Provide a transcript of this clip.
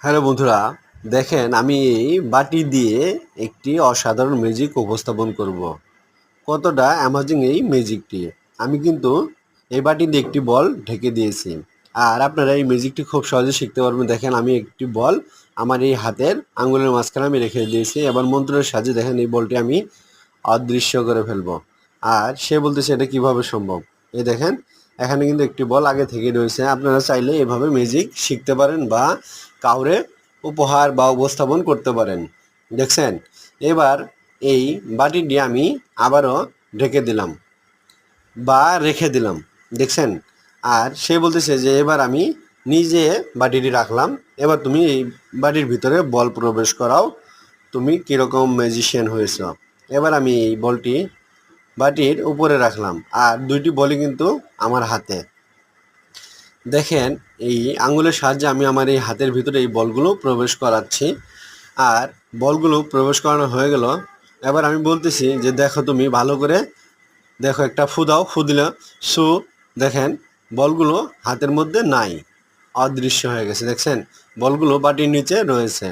Hello বন্ধুরা, দেখেন আমি এই বাটি দিয়ে একটি অসাধারণ ম্যাজিক উপস্থাপন করব। কতটা অ্যামাজিং এই ম্যাজিকটি আমি কিন্তু এই বাটি দিয়ে একটি বল ঢেকে দিয়েছি। আর আপনারা এই ম্যাজিকটি খুব সহজে শিখতে পারবেন। দেখেন আমি একটি বল আমার এই হাতের আঙ্গুলের মাঝখানে আমি রেখে দিয়েছি। এবার মন্ত্রের সাহায্যে দেখেন এই বলটি আমি অদৃশ্য করে ফেলব। আর সে বলতেছে, এটা কীভাবে সম্ভব? এই দেখেন এখানে কিন্তু একটি বল আগে থেকে রয়েছে। আপনারা চাইলে এভাবে ম্যাজিক শিখতে পারেন বা কাউরে উপহার বা উপস্থাপন করতে পারেন। দেখছেন? এবার এই বাটিটি আমি আবারও ঢেকে দিলাম বা রেখে দিলাম। দেখছেন? আর সে বলতেছে যে, এবার আমি নিজে বাটিটি রাখলাম। এবার তুমি এই বাটির ভিতরে বল প্রবেশ করাও। তুমি কীরকম ম্যাজিশিয়ান হয়েছ? এবার আমি এই বলটি বাটির উপরে রাখলাম। আর দুইটি বলই কিন্তু আমার হাতে। দেখেন, এই আঙ্গুলের সাহায্যে আমি আমার এই হাতের ভিতরে এই বলগুলো প্রবেশ করাচ্ছি। আর বলগুলো প্রবেশ করানো হয়ে গেল। এবার আমি বলতেছি যে, দেখো তুমি ভালো করে দেখো, একটা ফু দাও, ফু দিলে সু, দেখেন, বলগুলো হাতের মধ্যে নাই, অদৃশ্য হয়ে গেছে, দেখছেন? বলগুলো বাটির নিচে রয়েছে।